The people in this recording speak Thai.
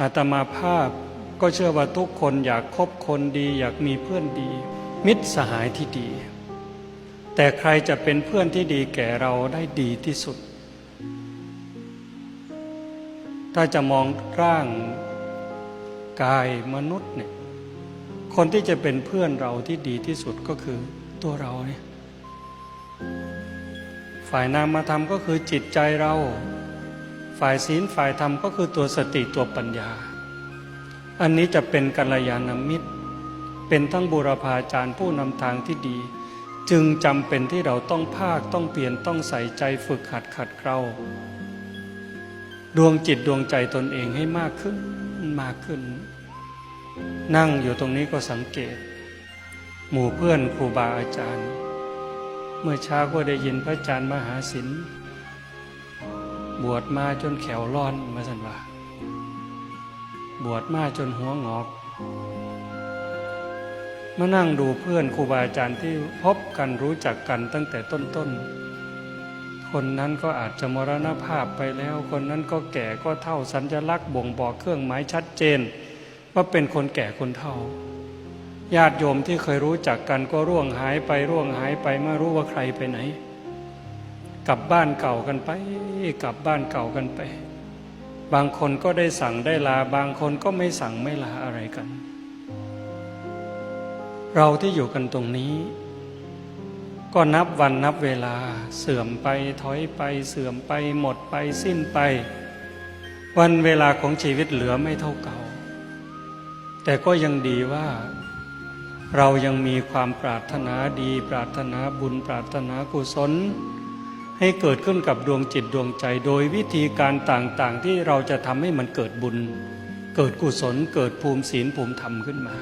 อาตมาภาพก็เชื่อว่าทุกคนอยากคบคนดี อยากมีเพื่อนดี มิตรสหายที่ดี แต่ใครจะเป็นเพื่อนที่ดีแก่เราได้ดีที่สุด ถ้าจะมองร่างกายมนุษย์เนี่ยคนที่จะเป็นเพื่อนเราที่ดีที่สุดก็คือตัวเราเนี่ยฝ่ายนามธรรมก็คือจิตใจเรา ฝ่ายศีลฝ่ายธรรมก็คือตัวสติตัวปัญญา อันนี้จะเป็นกัลยาณมิตร เป็นทั้งบุรพาจารย์ผู้นำทางที่ดี จึงจำเป็นที่เราต้องภาคต้องเปลี่ยนต้องใส่ใจฝึกหัดขัดเกลาดวงจิตดวงใจตนเองให้มากขึ้นมากขึ้น นั่งอยู่ตรงนี้ก็สังเกต หมู่เพื่อนครูบาอาจารย์ เมื่อเช้าก็ได้ยินพระอาจารย์มหาศิล บวชมาจนแขวร้อนมาสันว่า บวชมาจนหัวงอก มานั่งดูเพื่อนครูบาอาจารย์ที่พบกันรู้จักกันตั้งแต่ต้นๆ คนนั้นก็อาจจะมรณภาพไปแล้ว คนนั้นก็แก่ก็เท่าสัญลักษณ์บ่งบอกเครื่องหมายชัดเจน ว่าเป็นคนแก่คนเฒ่าญาติโยมที่เคยรู้จักกันก็ร่วงหายไปร่วงหายไปไม่รู้ว่าใครไปไหน กลับบ้านเก่ากันไป กลับบ้านเก่ากันไป บางคนก็ได้สั่งได้ลา บางคนก็ไม่สั่งไม่ลาอะไรกัน เราที่อยู่กันตรงนี้ ก็นับวันนับเวลาเสื่อมไปถอยไป เสื่อมไปหมดไปสิ้นไป วันเวลาของชีวิตเหลือไม่เท่าเก่า แต่ก็ยังดีว่าเรายังมีความปรารถนาดี ปรารถนาบุญปรารถนากุศล ให้เกิดขึ้นกับดวงจิตดวงใจ โดยวิธีการต่างๆ ที่เราจะทำให้มันเกิดบุญ เกิดกุศลเกิดภูมิศีลภูมิธรรมขึ้นมา